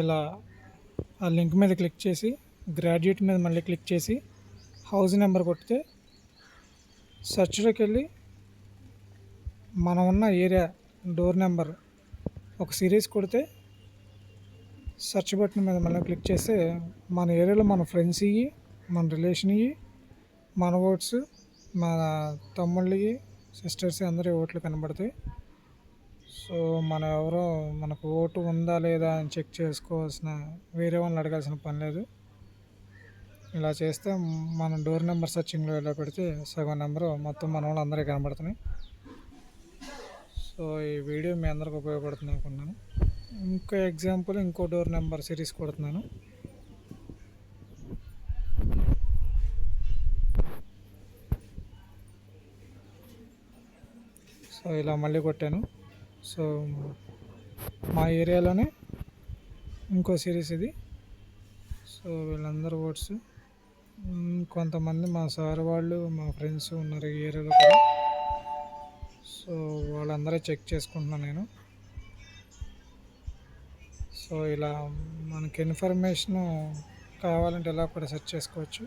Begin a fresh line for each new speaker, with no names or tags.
ఇలా ఆ లింక్ మీద క్లిక్ చేసి గ్రాడ్యుయేట్ మీద మళ్ళీ క్లిక్ చేసి హౌస్ నెంబర్ కొడితే సెర్చ్లోకి వెళ్ళి మనం ఉన్న ఏరియా డోర్ నెంబర్ ఒక సిరీస్ కొడితే సెర్చ్ బటన్ మీద మళ్ళీ క్లిక్ చేస్తే మన ఏరియాలో మన ఫ్రెండ్స్ ఇవి మన రిలేషన్ ఇవి మన ఓట్స్ మన తమ్ముళ్ళవి సిస్టర్స్ అందరి ఓట్లు కనబడతాయి. సో మనం ఎవరో మనకు ఓటు ఉందా లేదా అని చెక్ చేసుకోవాల్సిన వేరే వాళ్ళని అడగాల్సిన పని లేదు. ఇలా చేస్తే మన డోర్ నెంబర్ సర్చింగ్లో ఇలా పెడితే సగం నెంబరు మొత్తం మన వాళ్ళు అందరికీ కనబడుతున్నాయి. సో ఈ వీడియో మీ అందరికి ఉపయోగపడుతుంది అనుకున్నాను ఇంకో ఎగ్జాంపుల్ ఇంకో డోర్ నెంబర్ సిరీస్ కొడుతున్నాను. సో ఇలా మళ్ళీ కొట్టాను. సో మా ఏరియాలోనే ఇంకో సిరీస్ ఇది. సో వీళ్ళందరూ ఓట్స్ కొంతమంది మా సార్ వాళ్ళు మా ఫ్రెండ్స్ ఉన్నారు ఈ ఏరియాలో కూడా. సో వాళ్ళందరూ చెక్ చేసుకుంటున్నాను నేను. సో ఇలా మనకి ఇన్ఫర్మేషన్ కావాలంటే ఎలా కూడా సెర్చ్ చేసుకోవచ్చు.